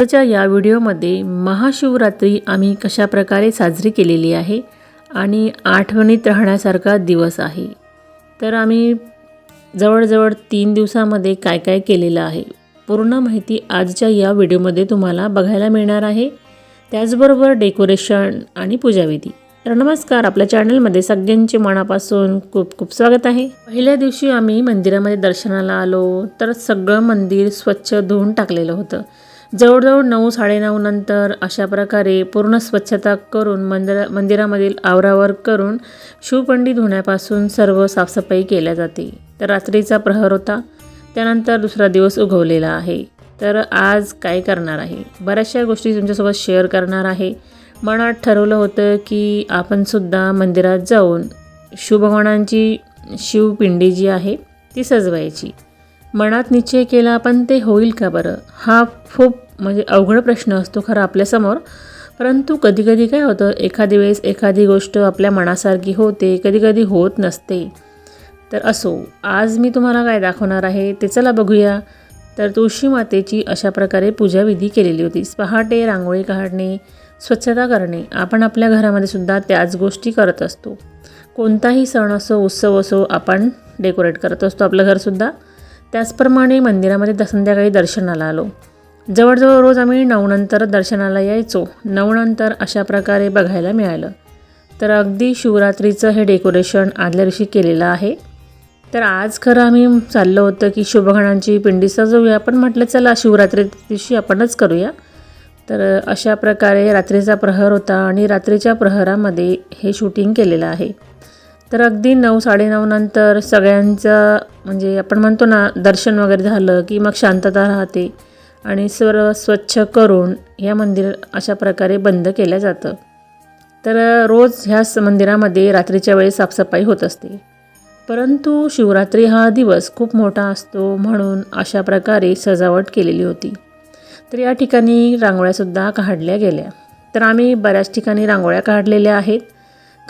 आजच्या या व्हिडिओमध्ये महाशिवरात्री आम्ही कशाप्रकारे साजरी केलेली आहे आणि आठवणीत राहण्यासारखा दिवस आहे. तर आम्ही जवळजवळ तीन दिवसामध्ये काय काय केलेलं आहे पूर्ण माहिती आजच्या या व्हिडिओमध्ये तुम्हाला बघायला मिळणार आहे. त्याचबरोबर डेकोरेशन आणि पूजाविधी. तर नमस्कार आपल्या चॅनलमध्ये सगळ्यांचे मनापासून खूप खूप स्वागत आहे. पहिल्या दिवशी आम्ही मंदिरामध्ये दर्शनाला आलो तर सगळं मंदिर स्वच्छ धुवून टाकलेलं होतं. जवळजवळ नऊ साडेनऊ नंतर अशा प्रकारे पूर्ण स्वच्छता करून मंदिरा मंदिरामधील आवरावर करून शिवपंडित होण्यापासून सर्व साफसफाई केल्या जाते. तर रात्रीचा प्रहर होता. त्यानंतर दुसरा दिवस उगवलेला आहे. तर आज काय करणार आहे? बऱ्याचशा गोष्टी तुमच्यासोबत शेअर करणार आहे. मनात ठरवलं होतं की आपणसुद्धा मंदिरात जाऊन शिवभगवानांची शिवपिंडी जी आहे ती सजवायची. मनात निश्चय केला पण ते होईल का बरं? हा खूप म्हणजे अवघड प्रश्न असतो खरं आपल्यासमोर. परंतु कधीकधी काय होतं एखादी वेळेस एखादी गोष्ट आपल्या मनासारखी होते कधीकधी होत नसते. तर असो आज मी तुम्हाला काय दाखवणार आहे ते चला बघूया. तर तुळशी मातेची अशा प्रकारे पूजाविधी केलेली होती. पहाटे रांगोळी काढणे स्वच्छता करणे आपण आपल्या घरामध्ये सुद्धा त्याच गोष्टी करत असतो. कोणताही सण असो उत्सव असो आपण डेकोरेट करत असतो आपलं घरसुद्धा त्याचप्रमाणे मंदिरामध्ये द संध्याकाळी दर्शनाला आलो. जवळजवळ रोज आम्ही नऊनंतर दर्शनाला यायचो. नऊनंतर अशा प्रकारे बघायला मिळालं. तर अगदी शिवरात्रीचं हे डेकोरेशन आदल्या दिवशी केलेलं आहे. तर आज खरं आम्ही चाललं होतं की शुभगणांची पिंडी सजवूया पण म्हटलं चला शिवरात्री दिवशी आपणच करूया. तर अशा प्रकारे रात्रीचा प्रहर होता आणि रात्रीच्या प्रहरामध्ये हे शूटिंग केलेलं आहे. तर अगदी नऊ साडेनऊ नंतर सगळ्यांचं म्हणजे आपण म्हणतो ना दर्शन वगैरे झालं की मग शांतता राहते आणि सर्व स्वच्छ करून ह्या मंदिर अशा प्रकारे बंद केलं जातं. तर रोज ह्याच मंदिरामध्ये रात्रीच्या वेळी साफसफाई होत असते. परंतु शिवरात्री हा दिवस खूप मोठा असतो म्हणून अशा प्रकारे सजावट केलेली होती. तर या ठिकाणी रांगोळ्यासुद्धा काढल्या गेल्या. तर आम्ही बऱ्याच ठिकाणी रांगोळ्या काढलेल्या आहेत.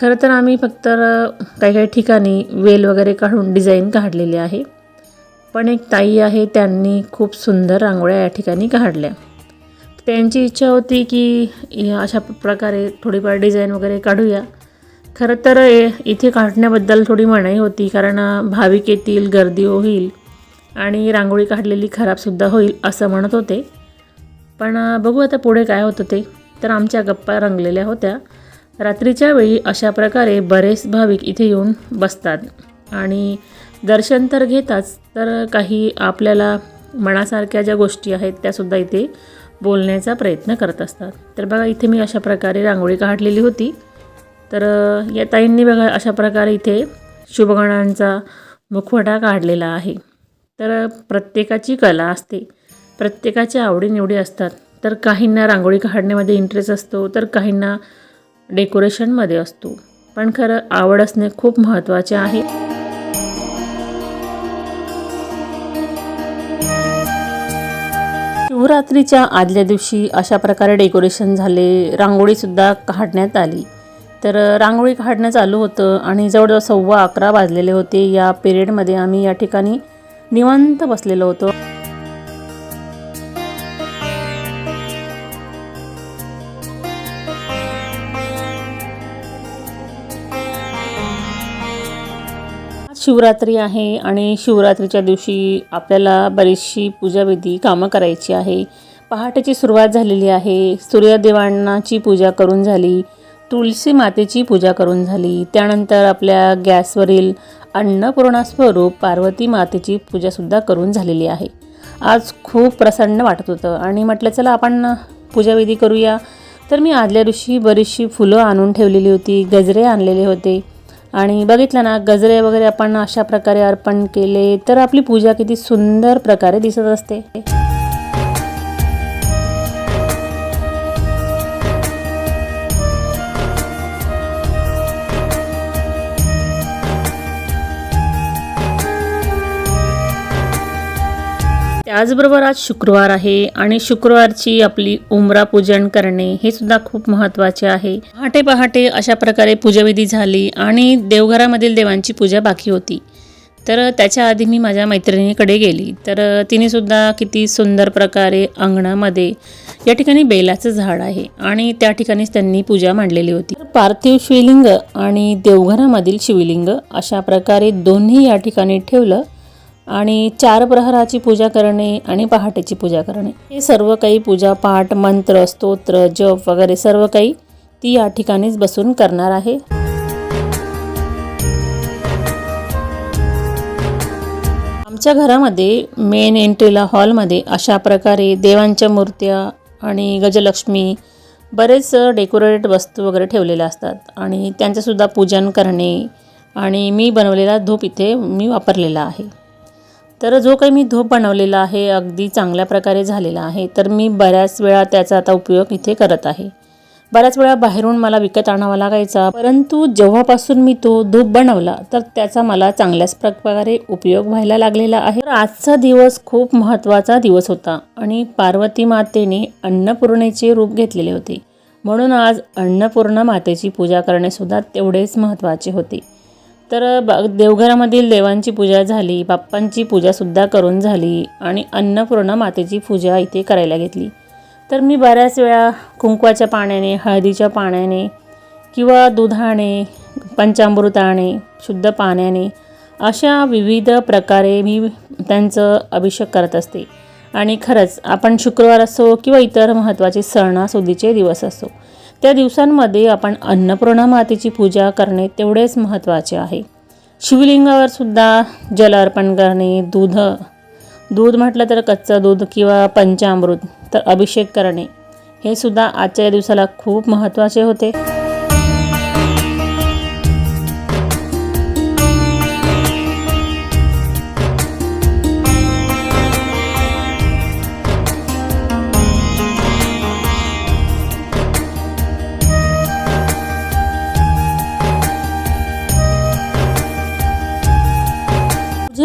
खरं तर आम्ही फक्त काही काही ठिकाणी वेल वगैरे काढून डिझाईन काढलेली आहे. पण एक ताई आहे त्यांनी खूप सुंदर रांगोळ्या या ठिकाणी काढल्या. त्यांची इच्छा होती की अशा प्रकारे थोडीफार डिझाईन वगैरे काढूया. खरं तर इथे काढण्याबद्दल थोडी मनाई होती कारण भाविक येतील गर्दी होईल आणि रांगोळी काढलेली खराबसुद्धा होईल असं म्हणत होते. पण बघू आता पुढे काय होतं ते. तर आमच्या गप्पा रंगलेल्या होत्या. रात्रीच्या वेळी अशा प्रकारे बरेच भाविक इथे येऊन बसतात. आणि दर्शन तर घेताच तर काही आपल्याला मनासारख्या ज्या गोष्टी आहेत त्यासुद्धा इथे बोलण्याचा प्रयत्न करत असतात. तर बघा इथे मी अशा प्रकारे रांगोळी काढलेली होती. तर या ताईंनी बघा अशा प्रकारे इथे शुभगणांचा मुखवटा काढलेला आहे. तर प्रत्येकाची कला असते. प्रत्येकाच्या आवडीनिवडी असतात. तर काहींना रांगोळी काढण्यामध्ये इंटरेस्ट असतो. तर काहींना डेकोरेशनमध्ये असतो. पण खरं आवड असणे खूप महत्त्वाचे आहे. शिवरात्रीच्या आदल्या दिवशी अशा प्रकारे डेकोरेशन झाले. रांगोळीसुद्धा काढण्यात आली. तर रांगोळी काढणं चालू होतं आणि जवळजवळ सव्वा अकरा वाजलेले होते. या पिरियडमध्ये आम्ही या ठिकाणी निवांत बसलेलो होतो. शिवरात्री आहे आणि शिवरात्रीच्या दिवशी आपल्याला बरीचशी पूजाविधी कामं करायची आहे. पहाटेची सुरुवात झालेली आहे. सूर्यदेवांनाची पूजा करून झाली. तुळशी मातेची पूजा करून झाली. त्यानंतर आपल्या गॅसवरील अन्नपूर्णा स्वरूप पार्वती मातेची पूजासुद्धा करून झालेली आहे. आज खूप प्रसन्न वाटत होतं आणि म्हटलं चला आपण पूजाविधी करूया. तर मी आदल्या दिवशी बरीचशी फुलं आणून ठेवलेली होती गजरे आणलेले होते. आणि बघितलं ना गजरे वगैरे आपण अशा प्रकारे अर्पण केले तर आपली पूजा किती सुंदर प्रकारे दिसत असते. त्याचबरोबर आज शुक्रवार आहे आणि शुक्रवारची आपली उमरा पूजन करणे हे सुद्धा खूप महत्त्वाचे आहे. पहाटे पहाटे अशा प्रकारे पूजाविधी झाली आणि देवघरामधील देवांची पूजा बाकी होती. तर त्याच्या आधी मी माझ्या मैत्रिणीकडे गेली. तर तिने सुद्धा किती सुंदर प्रकारे अंगणामध्ये या ठिकाणी बेलाचं झाड आहे आणि त्या ठिकाणीच त्यांनी पूजा मांडलेली होती. पार्थिव शिवलिंग आणि देवघरामधील शिवलिंग अशा प्रकारे दोन्ही या ठिकाणी ठेवलं. आणि चार प्रहराची पूजा करणे आणि पहाटेची पूजा करणे. हे सर्व काही पूजा पाठ मंत्र स्तोत्र जप वगैरे सर्व काही ती या ठिकाणीच बसून करणार आहे. आमच्या घरामध्ये मेन एंट्रीला हॉलमध्ये अशा प्रकारे देवांच्या मूर्त्या आणि गजलक्ष्मी बरेच डेकोरेटेड वस्तू वगैरे ठेवलेल्या असतात. आणि त्यांचंसुद्धा पूजन करणे आणि मी बनवलेला धूप इथे मी वापरलेला आहे. तर जो काही मी धूप बनवलेला आहे अगदी चांगल्या प्रकारे झालेला आहे तर मी बऱ्याच वेळा त्याचा आता उपयोग इथे करत आहे. बऱ्याच वेळा बाहेरून मला विकत आणावा लागायचा परंतु जेव्हापासून मी तो धूप बनवला तर त्याचा मला चांगल्याच प्रकारे उपयोग व्हायला लागलेला आहे. तर आजचा दिवस खूप महत्त्वाचा दिवस होता आणि पार्वती मातेने अन्नपूर्णेचे रूप घेतलेले होते. म्हणून आज अन्नपूर्णा मातेची पूजा करणेसुद्धा तेवढेच महत्त्वाचे होते. तर ब देवघरामधील देवांची पूजा झाली बाप्पांची पूजासुद्धा करून झाली आणि अन्नपूर्णा मातेची पूजा इथे करायला घेतली. तर मी बऱ्याच वेळा कुंकवाच्या पाण्याने हळदीच्या पाण्याने किंवा दुधाने पंचामृताने शुद्ध पाण्याने अशा विविध प्रकारे मी त्यांचं अभिषेक करत असते. आणि खरंच आपण शुक्रवार असो किंवा इतर महत्त्वाचे सणासुदीचे दिवस असो त्या दिवसांमध्ये आपण अन्नपूर्णा मातेची पूजा करणे तेवढेच महत्त्वाचे आहे. शिवलिंगावर सुद्धा जल अर्पण करणे दूध दूध म्हटलं तर कच्चं दूध किंवा पंचामृत तर अभिषेक करणे हे सुद्धा आजच्या दिवसाला खूप महत्त्वाचे होते.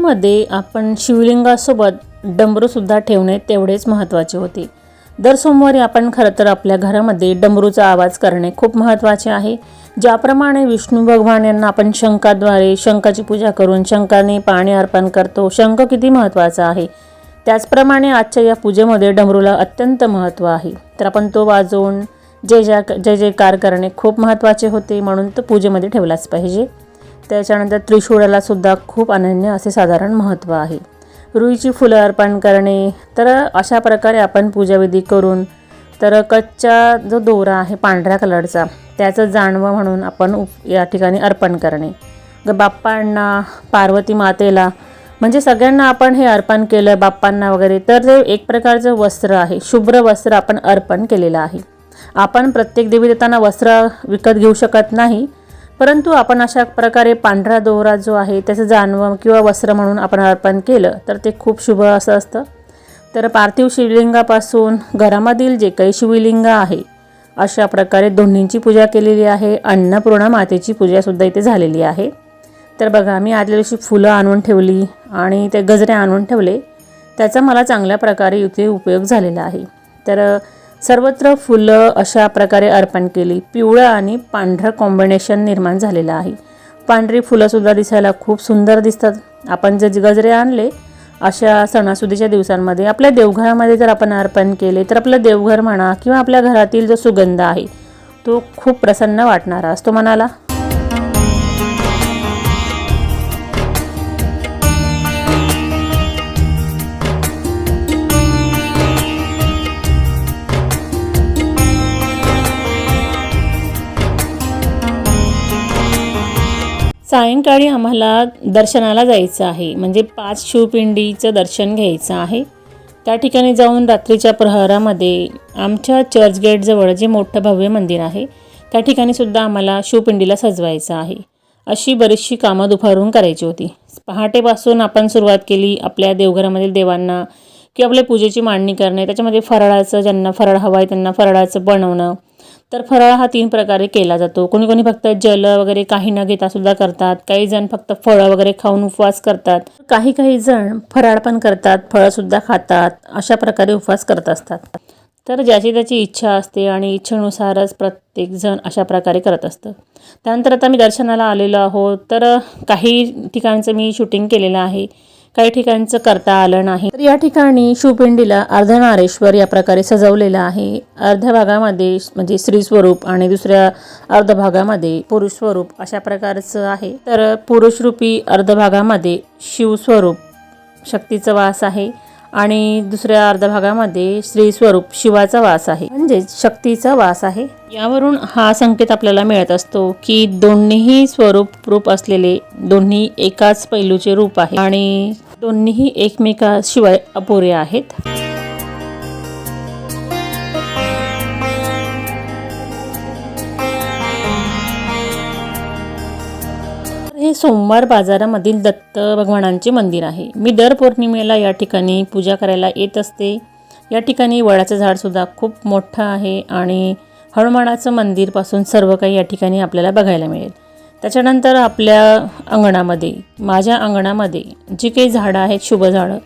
पूजेमध्ये आपण शिवलिंगासोबत डमरूसुद्धा ठेवणे तेवढेच महत्त्वाचे होते. दर सोमवारी आपण खरं तर आपल्या घरामध्ये डमरूचा आवाज करणे खूप महत्त्वाचे आहे. ज्याप्रमाणे विष्णू भगवान यांना आपण शंखाद्वारे शंखाची पूजा करून शंखाने पाणी अर्पण करतो शंख किती महत्त्वाचा आहे? त्याचप्रमाणे आजच्या या पूजेमध्ये डमरूला अत्यंत महत्त्व आहे. तर आपण तो वाजवून जय जय जय जयकार करणे खूप महत्त्वाचे होते म्हणून तो पूजेमध्ये ठेवलाच पाहिजे. त्याच्यानंतर त्रिशूळाला सुद्धा खूप अनन्य असे साधारण महत्त्व आहे. रुईची फुलं अर्पण करणे तर अशा प्रकारे आपण पूजाविधी करून तर कच्चा जो दोरा आहे पांढऱ्या कलरचा त्याचं जाणवं म्हणून आपण उप या ठिकाणी अर्पण करणे. ग बाप्पांना पार्वती मातेला म्हणजे सगळ्यांना आपण हे अर्पण केलं बाप्पांना वगैरे तर ते एक प्रकारचं वस्त्र आहे शुभ्र वस्त्र आपण अर्पण केलेलं आहे. आपण प्रत्येक देवी देताना वस्त्र विकत घेऊ शकत नाही परंतु आपण अशा प्रकारे पांढरा दोरा जो आहे त्याचं जानवं किंवा वस्त्र म्हणून आपण अर्पण केलं तर ते खूप शुभ असं असतं. तर पार्थिव शिवलिंगापासून घरामधील जे काही शिवलिंग आहे अशा प्रकारे दोन्हींची पूजा केलेली आहे. अन्नपूर्णा मातेची पूजासुद्धा इथे झालेली आहे. तर बघा मी आदल्या दिवशी फुलं आणून ठेवली आणि ते गजरे आणून ठेवले. त्याचा मला चांगल्या प्रकारे इथे उपयोग झालेला आहे. तर सर्वत्र फुलं अशा प्रकारे अर्पण केली. पिवळं आणि पांढरं कॉम्बिनेशन निर्माण झालेलं आहे. पांढरी फुलंसुद्धा दिसायला खूप सुंदर दिसतात. आपण जे गजरे आणले अशा सणासुदीच्या दिवसांमध्ये आपल्या देवघरामध्ये जर आपण अर्पण केले तर आपलं देवघर म्हणा किंवा आपल्या घरातील जो सुगंध आहे तो खूप प्रसन्न वाटणारा असतो मनाला. सायंकाळी आम्हाला दर्शनाला जायचं आहे. म्हणजे पाच शिवपिंडीचं दर्शन घ्यायचं आहे. त्या ठिकाणी जाऊन रात्रीच्या प्रहरामध्ये आमच्या चर्चगेटजवळ जे मोठं भव्य मंदिर आहे त्या ठिकाणी सुद्धा आम्हाला शिवपिंडीला सजवायचं आहे. अशी बरीचशी कामं दुपारून करायची होती. पहाटेपासून आपण सुरुवात केली आपल्या देवघरामधील देवांना की आपल्या पूजेची मांडणी करणे त्याच्यामध्ये फराळाचं ज्यांना फराळ हवं आहे त्यांना फराळाचं बनवणं तर फराळ हा तीन प्रकारे केला जातो. कोणी कोणी फक्त जल वगैरे काही न घेता सुद्धा करतात. काही जण फक्त फळं वगैरे खाऊन उपवास करतात. काही काही जण फराळ पण करतात फळंसुद्धा खातात. अशा प्रकारे उपवास करत असतात. तर ज्याची त्याची इच्छा असते आणि इच्छेनुसारच प्रत्येकजण अशा प्रकारे करत असतं. त्यानंतर आता मी दर्शनाला आलेलो आहोत. तर काही ठिकाणचं मी शूटिंग केलेलं आहे. काही ठिकाणचं करता आलं नाही. तर या ठिकाणी शिवपिंडीला अर्धनारेश्वर या प्रकारे सजवलेलं आहे. अर्ध्या भागामध्ये म्हणजे स्त्री स्वरूप आणि दुसऱ्या अर्ध भागामध्ये पुरुष स्वरूप अशा प्रकारचं आहे. तर पुरुषरूपी अर्ध भागामध्ये शिवस्वरूप शक्तीचा वास आहे. आणि दुसऱ्या अर्ध्या भागामध्ये श्री स्वरूप शिवाचा वास आहे. म्हणजे शक्तीचा वास आहे. यावरून हा संकेत आपल्याला मिळत असतो की दोन्हीही स्वरूप रूप असलेले दोन्ही एकाच पैलूचे रूप आहे आणि दोन्हीही एकमेकाशिवाय अपुरे आहेत. हे सोमवार बाजारामधील दत्त भगवानांचे मंदिर आहे. मी दर पौर्णिमेला या ठिकाणी पूजा करायला येत असते. या ठिकाणी वडाचं झाडसुद्धा खूप मोठं आहे आणि हनुमानाचं मंदिरपासून सर्व काही या ठिकाणी आपल्याला बघायला मिळेल. त्याच्यानंतर आपल्या अंगणामध्ये माझ्या अंगणामध्ये जी काही झाडं आहेत शुभ झाडं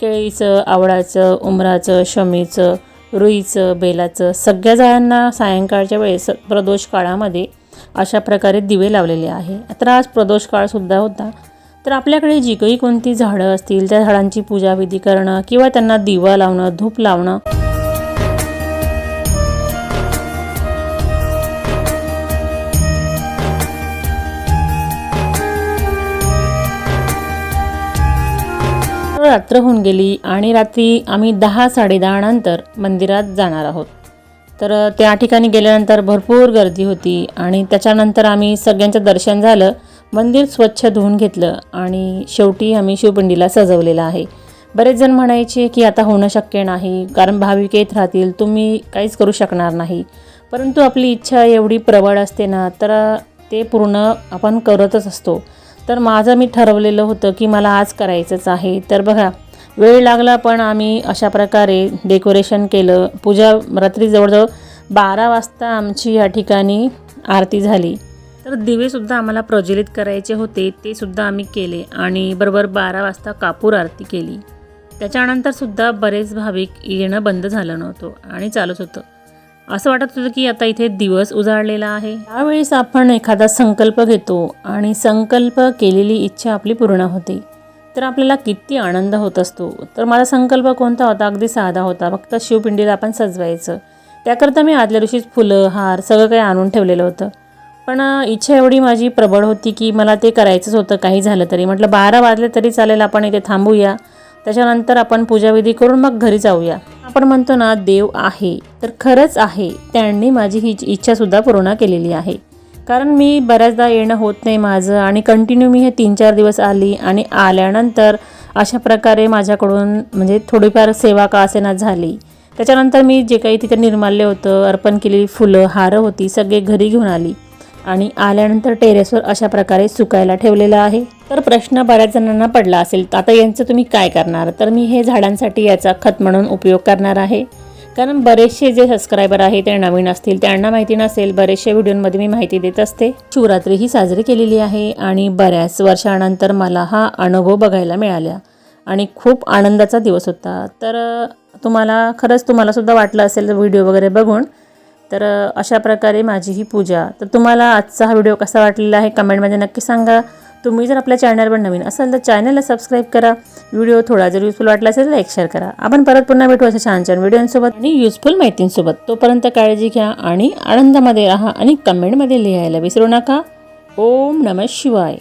केळीचं आवळाचं उमराचं शमीचं रुईचं बेलाचं सगळ्या झाडांना सायंकाळच्या वेळेस प्रदोष काळामध्ये अशा प्रकारे दिवे लावलेले आहे. तर आज प्रदोष काळसुद्धा होता. तर आपल्याकडे जी काही कोणती झाडं असतील त्या झाडांची पूजाविधी करणं किंवा त्यांना दिवा लावणं धूप लावणं. रात्र होऊन गेली आणि रात्री आम्ही दहा साडेदहा नंतर मंदिरात जाणार आहोत. तर त्या ठिकाणी गेल्यानंतर भरपूर गर्दी होती आणि त्याच्यानंतर आम्ही सगळ्यांचं दर्शन झालं मंदिर स्वच्छ धुवून घेतलं आणि शेवटी आम्ही शिवपिंडीला सजवलेलं आहे. बरेच जण म्हणायचे की आता होणं शक्य नाही कारण भाविक येत राहतील तुम्ही काहीच करू शकणार नाही. परंतु आपली इच्छा एवढी प्रबळ असते ना तर ते पूर्ण आपण करतच असतो. तर माझं मी ठरवलेलं होतं की मला आज करायचंच आहे. तर बघा वेळ लागला पण आम्ही अशा प्रकारे डेकोरेशन केलं. पूजा रात्री जवळजवळ बारा वाजता आमची या ठिकाणी आरती झाली. तर दिवेसुद्धा आम्हाला प्रज्वलित करायचे होते ते सुद्धा आम्ही केले आणि बरोबर बारा वाजता कापूर आरती केली. त्याच्यानंतरसुद्धा बरेच भाविक येणं बंद झालं नव्हतं आणि चालूच होतं. असं वाटत होतं की आता इथे दिवस उजाडलेला आहे. त्यावेळेस आपण एखादा संकल्प घेतो आणि संकल्प केलेली इच्छा आपली पूर्ण होते. तर आपल्याला किती आनंद होत असतो. तर माझा संकल्प कोणता होता? अगदी साधा होता. फक्त शिवपिंडीला आपण सजवायचं. त्याकरता मी आदल्या दिवशीच फुलं हार सगळं काही आणून ठेवलेलं होतं. पण इच्छा एवढी माझी प्रबळ होती की मला ते करायचंच होतं. काही झालं तरी. म्हटलं बारा वाजले तरी चालेल आपण इथे थांबूया. त्याच्यानंतर आपण पूजाविधी करून मग घरी जाऊया. आपण म्हणतो ना देव आहे. तर खरंच आहे. त्यांनी माझी ही इच्छासुद्धा पूर्ण केलेली आहे. कारण मी बऱ्याचदा येणं होत नाही माझं आणि कंटिन्यू मी हे तीन चार दिवस आली आणि आल्यानंतर अशा प्रकारे माझ्याकडून म्हणजे थोडीफार सेवा का असेना झाली. त्याच्यानंतर मी जे काही तिथे निर्माल्य होतं अर्पण केलेली फुलं हारं होती सगळे घरी घेऊन आली. आणि आल्यानंतर टेरेसवर अशा प्रकारे सुकायला ठेवलेलं आहे. तर प्रश्न बऱ्याच जणांना पडला असेल आता यांचं तुम्ही काय करणार? तर मी हे झाडांसाठी याचा खत म्हणून उपयोग करणार आहे. कारण बरेचसे जे सबस्क्रायबर आहे ते नवीन असतील त्यांना माहिती नसेल बरेचशा व्हिडिओमध्ये मी माहिती देत असते. शिवरात्री ही साजरी केलेली आहे आणि बऱ्याच वर्षानंतर मला हा अनुभव बघायला मिळाला. आणि खूप आनंदाचा दिवस होता. तर तुम्हाला खरंच तुम्हालासुद्धा वाटलं असेल व्हिडिओ वगैरे बघून. तर अशा प्रकारे माझी ही पूजा. तर तुम्हाला आजचा हा व्हिडिओ कसा वाटलेला आहे कमेंटमध्ये नक्की सांगा. तुम्ही जर आपल्या चॅनलवर नवीन असाल तर चॅनलला सबस्क्राईब करा. व्हिडिओ थोडा जर युजफुल वाटला असेल तर लाईक शेअर करा. आपण परत पुन्हा भेटू अशा छान छान व्हिडिओंसोबत आणि युजफुल माहितींसोबत. तोपर्यंत काळजी घ्या आणि आनंदामध्ये राहा आणि कमेंटमध्ये लिहायला विसरू नका. ओम नम शिवाय.